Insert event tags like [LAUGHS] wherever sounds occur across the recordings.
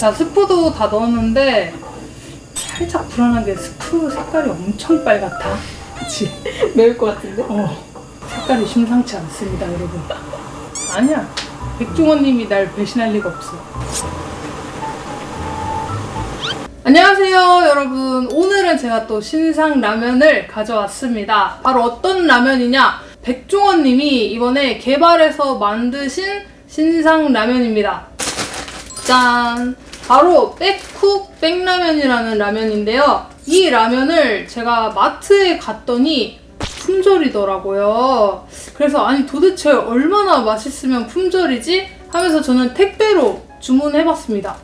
자, 스프도 다 넣었는데 살짝 불안하게 스프 색깔이 엄청 빨갛다. 그치? [LAUGHS] 매울 것 같은데? 어, 색깔이 심상치 않습니다, 여러분. 아니야. 백종원님이 날 배신할 리가 없어. 안녕하세요, 여러분. 오늘은 제가 또 신상 라면을 가져왔습니다. 바로 어떤 라면이냐? 백종원님이 이번에 개발해서 만드신 신상 라면입니다. 짠! 바로 백쿡 백라면이라는 라면인데요. 이 라면을 제가 마트에 갔더니 품절이더라고요. 그래서 아니 도대체 얼마나 맛있으면 품절이지? 하면서 저는 택배로 주문해봤습니다.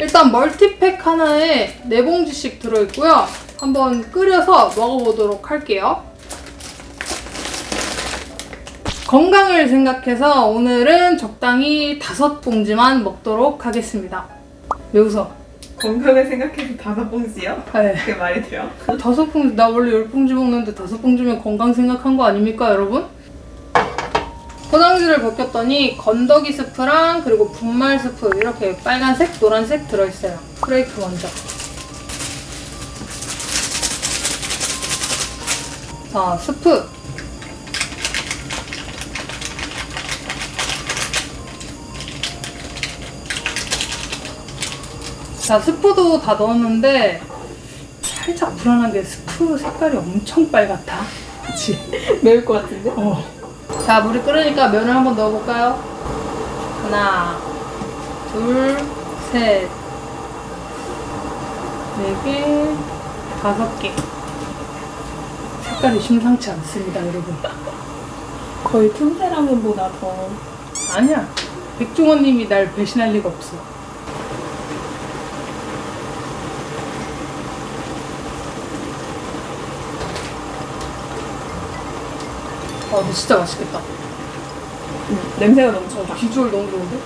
일단 멀티팩 하나에 4봉지씩 들어있고요. 한번 끓여서 먹어보도록 할게요. 건강을 생각해서 오늘은 적당히 다섯 봉지만 먹도록 하겠습니다. 왜 웃어? 건강을 생각해서 다섯 봉지요? 네. 그게 말이 돼요? 다섯 봉지, 나 원래 열 봉지 먹는데 다섯 봉지면 건강 생각한 거 아닙니까, 여러분? 포장지를 벗겼더니 건더기 스프랑 그리고 분말 스프 이렇게 빨간색, 노란색 들어있어요. 프레이크 먼저. 자, 스프. 자, 스프도 다 넣었는데 살짝 불안하게 스프 색깔이 엄청 빨갛다. 그치? 매울 것 같은데? 어. 자, 물이 끓으니까 면을 한번 넣어볼까요? 하나, 둘, 셋, 네 개, 다섯 개. 색깔이 심상치 않습니다, 여러분. 거의 틈새라면보다 더 아니야. 백종원님이 날 배신할 리가 없어. 아, 근데 진짜 맛있겠다. 음, 냄새가 너무 좋다. 비주얼 너무 좋은데?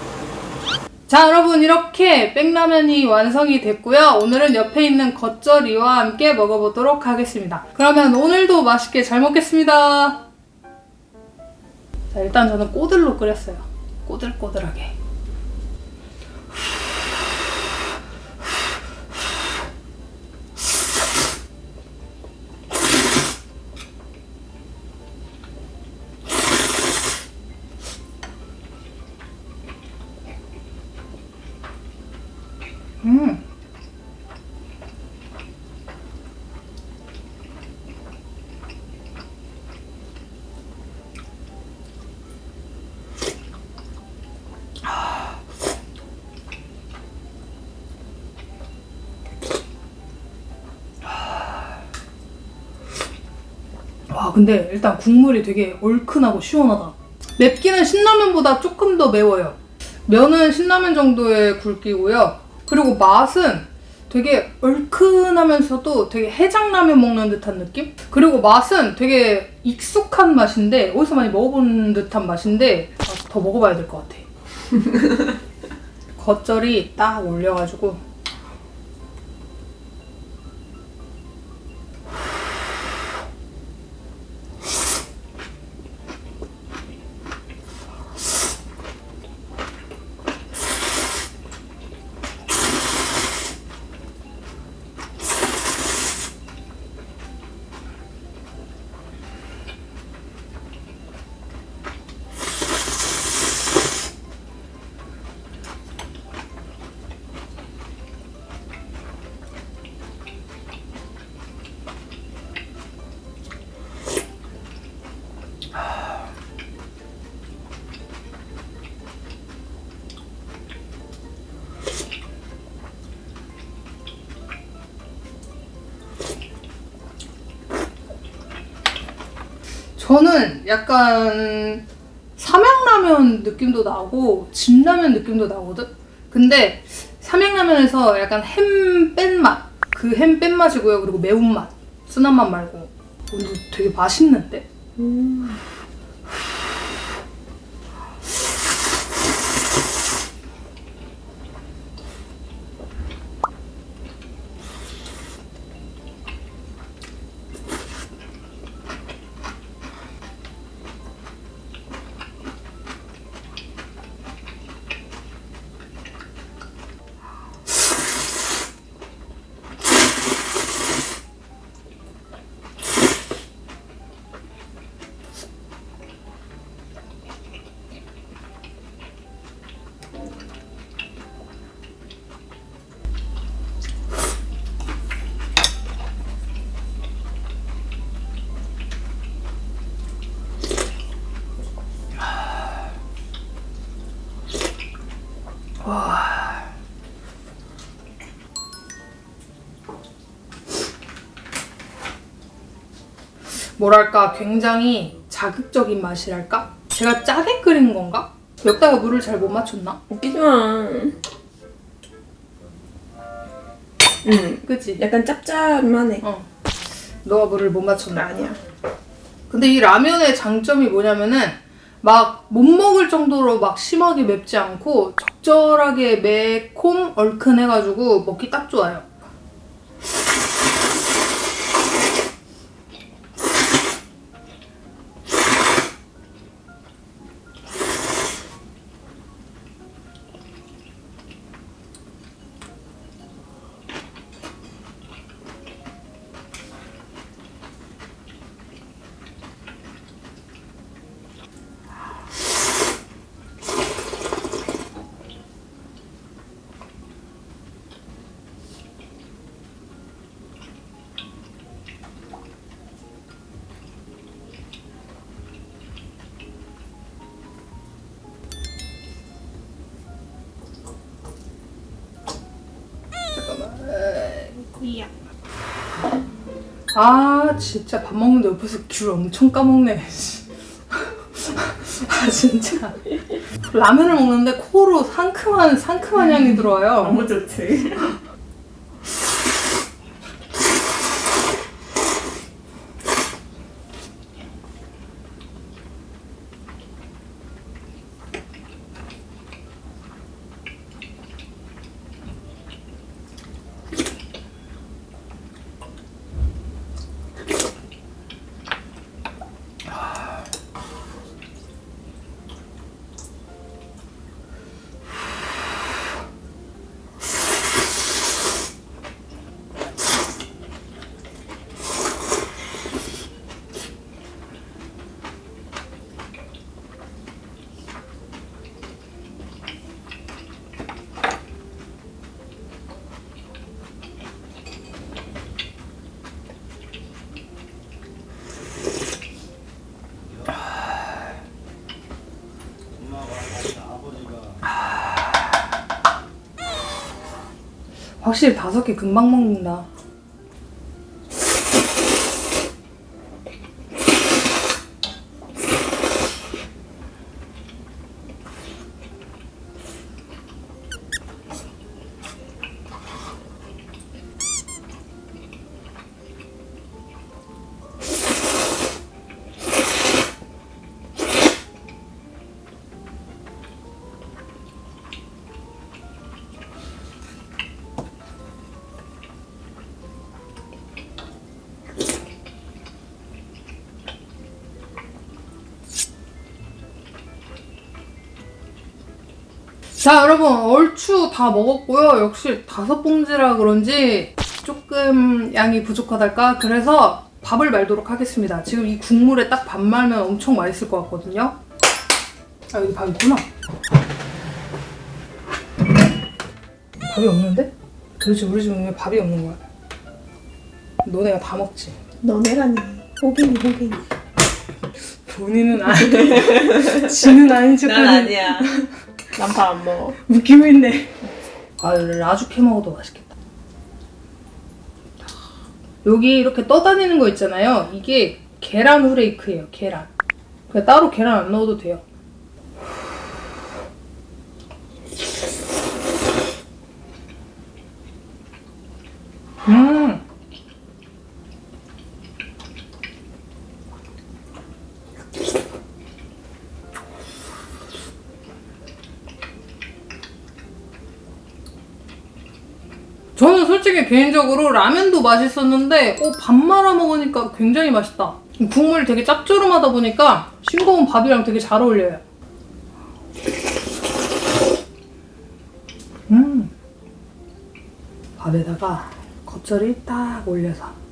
자 여러분 이렇게 백라면이 완성이 됐고요. 오늘은 옆에 있는 겉절이와 함께 먹어보도록 하겠습니다. 그러면 오늘도 맛있게 잘 먹겠습니다. 자 일단 저는 꼬들로 끓였어요. 꼬들꼬들하게. 음. 와 근데 일단 국물이 되게 얼큰하고 시원하다. 맵기는 신라면보다 조금 더 매워요. 면은 신라면 정도의 굵기고요 그리고 맛은 되게 얼큰하면서도 되게 해장라면 먹는 듯한 느낌? 그리고 맛은 되게 익숙한 맛인데 어디서 많이 먹어본 듯한 맛인데 아, 더 먹어봐야 될 것 같아 [LAUGHS] 겉절이 딱 올려가지고 저는 약간 삼양라면 느낌도 나고 진라면 느낌도 나거든? 근데 삼양라면에서 약간 햄 뺀 맛, 그 햄 뺀 맛이고요. 그리고 매운맛, 순한 맛 말고. 근데 되게 맛있는데? 음. 와. 뭐랄까 굉장히 자극적인 맛이랄까? 제가 짜게 끓인 건가? 맵다가 물을 잘 못 맞췄나? 웃기지 마. 응. 그치? 약간 짭짤만해. 어. 너가 물을 못 맞췄나? 아니야. 근데 이 라면의 장점이 뭐냐면은 막 못 먹을 정도로 막 심하게 맵지 않고 적절하게 매콤 얼큰해가지고 먹기 딱 좋아요. 아 진짜 밥 먹는데 옆에서 귤 엄청 까먹네. [LAUGHS] 아 진짜 라면을 먹는데 코로 상큼한 상큼한 향이 들어와요. 너무 좋지. 확실히 다섯 개 금방 먹는다. 자 여러분 얼추 다 먹었고요. 역시 다섯 봉지라 그런지 조금 양이 부족하달까? 그래서 밥을 말도록 하겠습니다. 지금 이 국물에 딱 밥 말면 엄청 맛있을 것 같거든요. 아 여기 밥 있구나. 밥이 없는데? 도대체 우리 집은 왜 밥이 없는 거야? 너네가 다 먹지. 너네라니. 호갱이 호갱이. 본인은 아니, [LAUGHS] 지는 아닌 척하는 아니야. 난밥안 먹어. [LAUGHS] 웃기고 있네. 아, 라죽 해 먹어도 맛있겠다. 여기 이렇게 떠다니는 거 있잖아요. 이게 계란 후레이크예요. 계란. 그냥 따로 계란 안 넣어도 돼요. 음. 저는 솔직히 개인적으로 라면도 맛있었는데 어, 밥 말아 먹으니까 굉장히 맛있다. 국물이 되게 짭조름하다 보니까 싱거운 밥이랑 되게 잘 어울려요. 음. 밥에다가 겉절이 딱 올려서.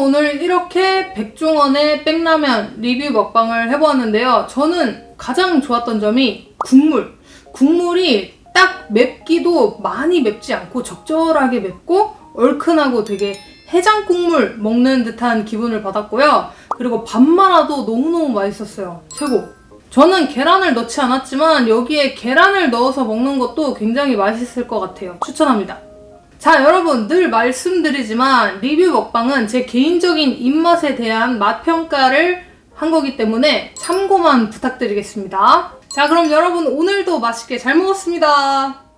오늘 이렇게 백종원의 백라면 리뷰 먹방을 해보았는데요. 저는 가장 좋았던 점이 국물. 국물이 딱 맵기도 많이 맵지 않고 적절하게 맵고 얼큰하고 되게 해장 국물 먹는 듯한 기분을 받았고요. 그리고 밥 말아도 너무너무 맛있었어요. 최고. 저는 계란을 넣지 않았지만 여기에 계란을 넣어서 먹는 것도 굉장히 맛있을 것 같아요. 추천합니다. 자, 여러분, 늘 말씀드리지만 리뷰 먹방은 제 개인적인 입맛에 대한 맛 평가를 한 거기 때문에 참고만 부탁드리겠습니다. 자, 그럼 여러분 오늘도 맛있게 잘 먹었습니다.